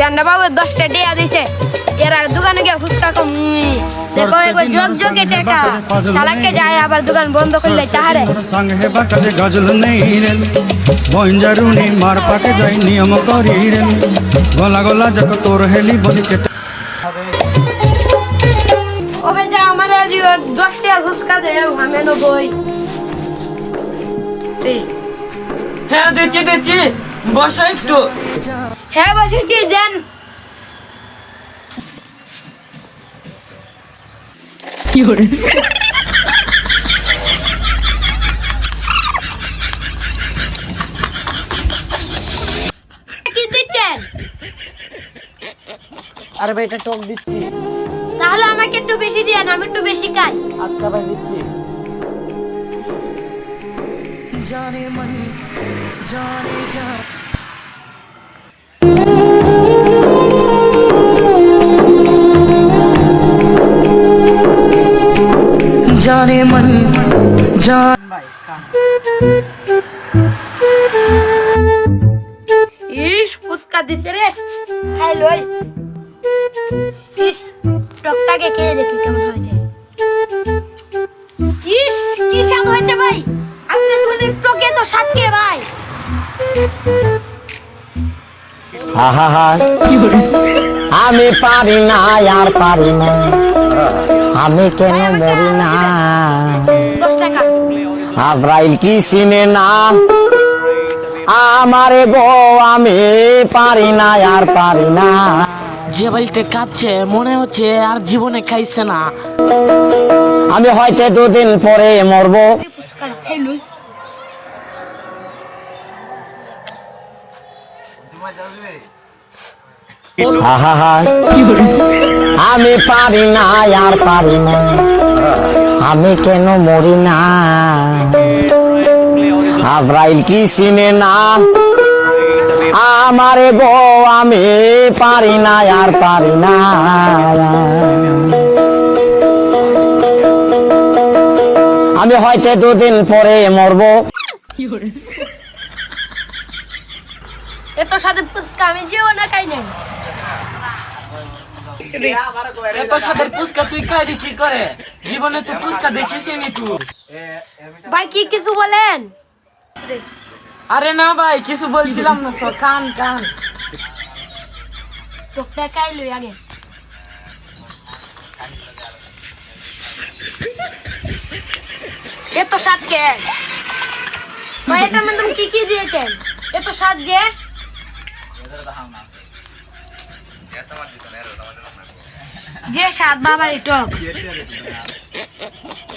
গান্ডা বাবু দশটা টিয়া দিছে। এরা দোকানে গিয়ে ফুচকা কম দেখো একবার যোগ যোগে টেকা। চালাকে যায় আবার দোকান বন্ধ করলে চাহারে সাঙ্গে বাটালে গজল নেই রে। বঞ্জারুনি মার পাকে যাই নিয়ম করি রে। গলা গলা যাক তোর হেলি বলি কেটে। ওবে যা আমার আজ দশটা ফুচকা দে আমি নবই। হ্যাঁ দিচ্ছি দিচ্ছি। বসো একটু। হ্যাঁ বসেছি যান। কি করে? আরে ভাই এটা টক দিচ্ছি। তাহলে আমাকে একটু বেশি দিয়েন আমি একটু বেশি খাই। আচ্ছা ভাই দিচ্ছি। জানে মনি জানে জানে जान ভাই খান ইস ফুচকা দিছে রে। খাই লই। ইস টকটাকে খেয়ে দেখি কেমন হয়েছে। ইস কি স্বাদ হয়েছে ভাই? আপনি বলেন টকে তো স্বাদ কে ভাই। আহা। আমি পারি না আর পারি না। আমি কেন মরি না? দশ টাকা। আজরাইল কি চিনে না আমারে গো আমি পারি না আর পারি না। যে বাড়িতে কাঁদছে মনে হচ্ছে আর জীবনে খাইছে না। আমি হয়তো দুদিন পরে মরবো ফুচকা খাই লই আহা আমি পারি না, আর পারি না। আমি কেন মরি না? আজরাইল কি চিনে না? আমারে গো, আমি পারি না, আর পারি না। আমি হয়তো দুদিন পরে মরবো। এত স্বাদের ফুচকা আমি জীবনে খাই নাই। এত সাদের পুচকা তুই খাইবি কি করে? জীবনে তো পুচকা দেখিস নি তুই। ভাই কি কিছু বলেন? আরে না ভাই কিছু বলছিলাম না তো কান কান। টকটা খাই লই আগে। এত স্বাদ কে? ভাই এটার মধ্যে কি কি দিয়েছেন? এত স্বাদ যে? যে সাত বাবার টক।